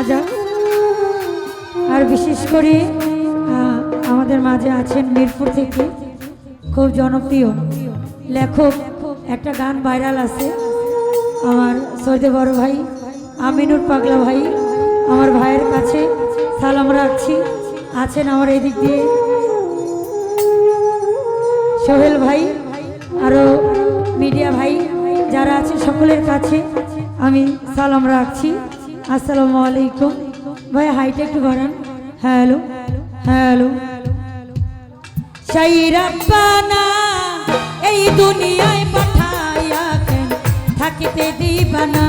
মাজা আর বিশেষ করে আমাদের মাঝে আছেন মিরপুর থেকে খুব জনপ্রিয় লেখক। একটা গান ভাইরাল আছে, আমার সৈদে বড় ভাই, আমিনুর পাগলা ভাই, আমার ভাইয়ের কাছে সালাম রাখছি। আছেন আমার এদিক দিয়ে। সোহেল ভাই আরও মিডিয়া ভাই, যারা আছে সকলের কাছে আমি সালাম রাখছি। আসসালামু আলাইকুম। ভাই হাইটা একটু বাড়ান। Hello hello. সেই রাব্বানা এই দুনিয়ায় পাঠাইয়া কেন? থাকিতে দিবানা।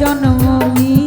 জন্মভূমি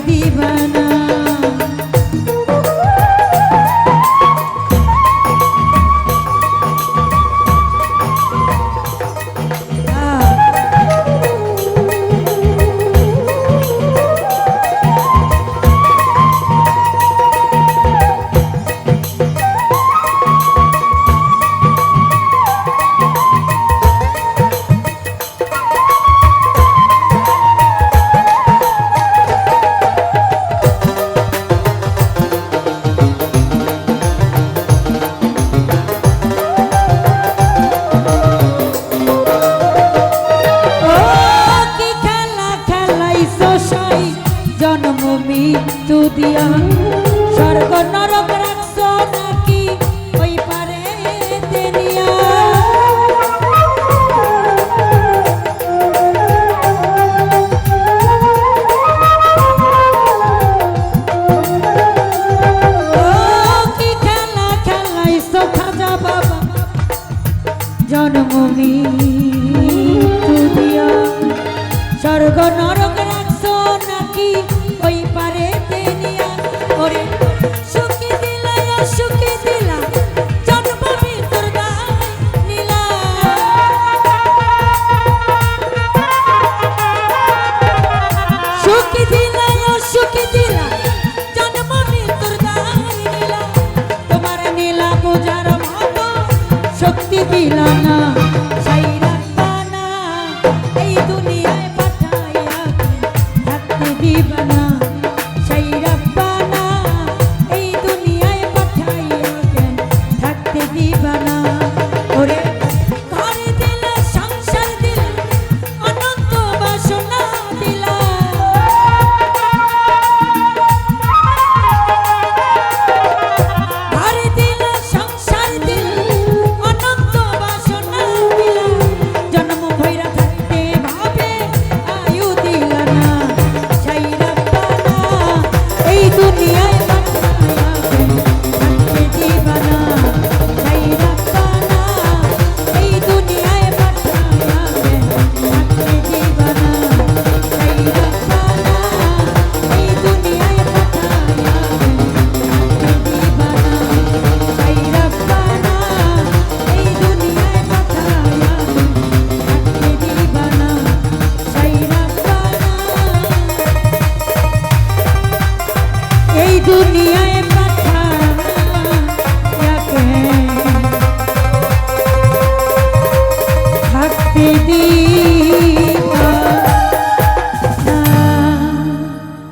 divana. মৃত্যু দিয়া। স্বর্গ নরক রাখছ নাকি পারে দুনিয়া